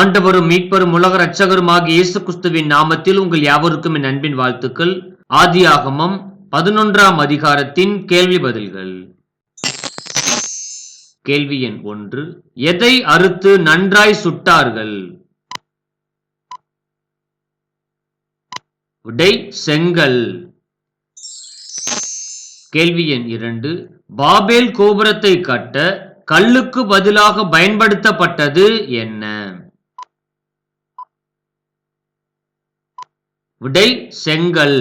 ஆண்டவரும் மீட்பரும் உலக ரட்சகரும் ஆகிய இயேசு கிறிஸ்துவின் நாமத்தில் உங்கள் யாவருக்கும் என் அன்பின் வாழ்த்துக்கள். ஆதியாகமம் பதினொன்றாம் அதிகாரத்தின் கேள்வி பதில்கள். கேள்வி எண் ஒன்று. எதை அறுத்து நன்றாய் சுட்டார்கள்? விடை செங்கல். கேள்வி எண் இரண்டு. பாபேல் கோபுரத்தை கட்ட கல்லுக்கு பதிலாக பயன்படுத்தப்பட்டது என்ன? விடை செங்கல்.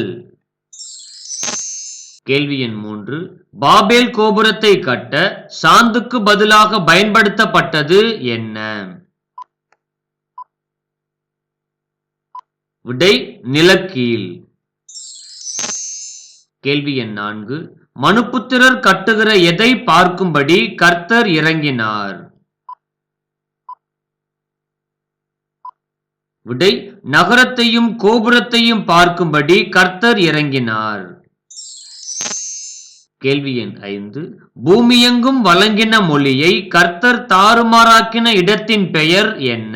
கேள்வி எண் மூன்று. பாபேல் கோபுரத்தை கட்ட சாந்துக்கு பதிலாக பயன்படுத்தப்பட்டது என்ன? விடை நிலக்கீழ். கேள்வி எண் நான்கு. மனுப்புத்திரர் கட்டுகிற எதை பார்க்கும்படி கர்த்தர் இறங்கினார். விடை நகரத்தையும் கோபுரத்தையும் பார்க்கும்படி கர்த்தர் இறங்கினார். கேள்வி எண் ஐந்து. பூமியெங்கும் வழங்கின மொழியை கர்த்தர் தாறுமாறாக்கின இடத்தின் பெயர் என்ன?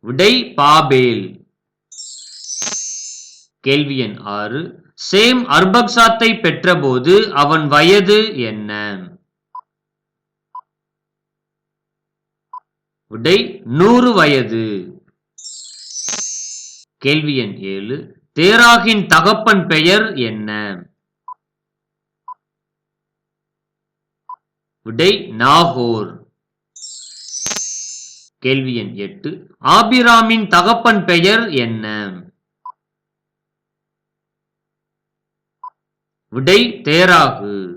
விடை பாபேல். கேள்வி எண் ஆறு. சேம் அர்பக்சாத்தை பெற்றபோது அவன் வயது என்ன? விடை நூறு வயது. கேள்வி எண் ஏழு. தேராகின் தகப்பன் பெயர் என்ன? விடை நாகோர். கேள்வி எண் எட்டு. ஆபிராமின் தகப்பன் பெயர் என்ன? விடை தேராகு.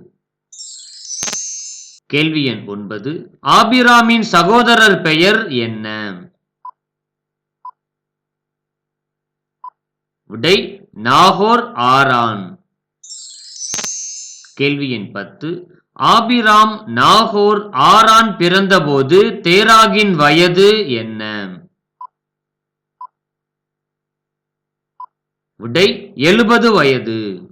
கேள்வி எண் ஒன்பது. ஆபிராமின் சகோதரர் பெயர் என்ன? விடை நாகோர் ஆரான். கேள்வி எண் பத்து. ஆபிராம் நாகோர் ஆரான் பிறந்தபோது தேராகின் வயது என்ன? விடை எழுபது வயது.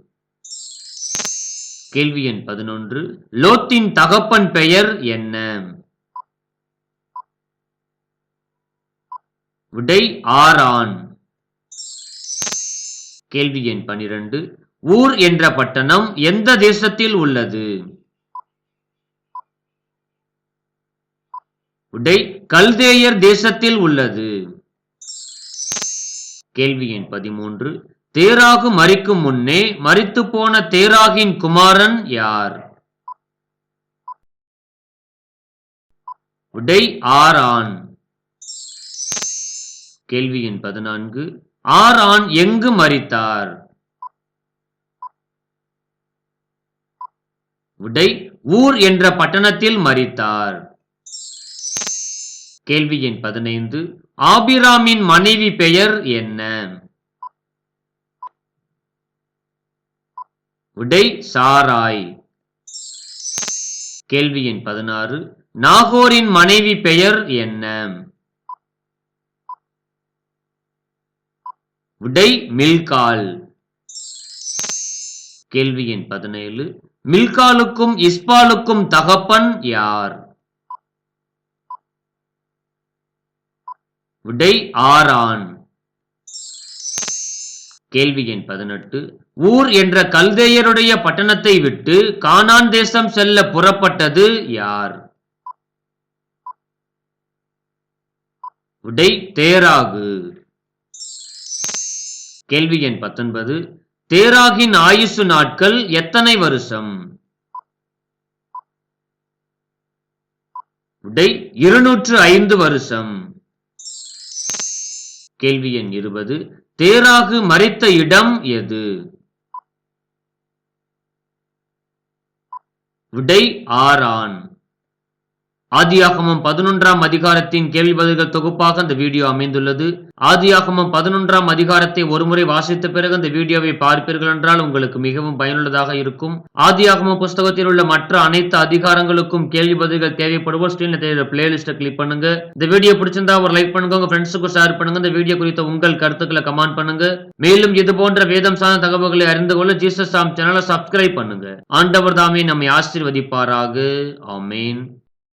கேள்வி எண் பதினொன்று. லோத்தின் தகப்பன் பெயர் என்ன? விடை ஆரான் கேள்வி எண் பனிரெண்டு. ஊர் என்ற பட்டணம் எந்த தேசத்தில் உள்ளது? விடை கல்தேயர் தேசத்தில் உள்ளது. கேள்வி எண் பதிமூன்று. தேராகு மறிக்கும் முன்னே மறித்து போன தேராகின் குமாரன் யார்? உடை ஆரான் கேள்வி எண் பதினான்கு. ஆரான் எங்கு மறித்தார்? உடை ஊர் என்ற பட்டணத்தில் மறித்தார். கேள்வி எண் பதினைந்து. ஆபிராமின் மனைவி பெயர் என்ன? உடை சாராய். கேள்வி எண் பதினாறு. நாகோரின் மனைவி பெயர் என்ன? உடை மில்கால். கேள்வி எண் பதினேழு. மில்காலுக்கும் இஸ்பாலுக்கும் தகப்பன் யார்? உடை ஆரான் கேள்வி எண் பதினெட்டு. ஊர் என்ற கல்தேயருடைய பட்டணத்தை விட்டு கானான் தேசம் செல்ல புறப்பட்டது யார்? விடை தேராகு. கேள்வி எண் பத்தொன்பது. தேராகின் ஆயுசு நாட்கள் எத்தனை வருஷம்? விடை இருநூற்று ஐந்து வருஷம். கேள்வி எண் இருபது தேராகு மறைத்த இடம் எது? விடை ஆரான் ஆதியாகமம் பதினொன்றாம் அதிகாரத்தின் கேள்வி பதில்கள் தொகுப்பாக அந்த வீடியோ அமைந்துள்ளது. ஆதியாகமம் பதினொன்றாம் அதிகாரத்தை ஒருமுறை வாசித்த பிறகு அந்த வீடியோவை பார்ப்பீர்கள் என்றால் உங்களுக்கு மிகவும் பயனுள்ளதாக இருக்கும். ஆதியாகம புஸ்தகத்தில் உள்ள மற்ற அனைத்து அதிகாரங்களுக்கும் கேள்வி பதில்கள் தேவைப்படுவோம் ஸ்கிரீன்ல தெரியுற பிளேலிஸ்ட்டை கிளிக் பண்ணுங்க. இந்த வீடியோ பிடிச்சிருந்தா ஒரு லைக் பண்ணுங்க. உங்க ஃப்ரெண்ட்ஸுக்கு ஷேர் பண்ணுங்க. இந்த வீடியோ குறித்த உங்கள் கருத்துக்களை கமெண்ட் பண்ணுங்க. மேலும் இது போன்ற வேதம் சார்ந்த தகவல்களை அறிந்து கொள்ள ஜீசஸ் சாம் சேனலை சப்ஸ்கிரைப் பண்ணுங்க. ஆண்டவர் தாமே நம்மை ஆசீர்வதிப்பாராக. ஆமீன்.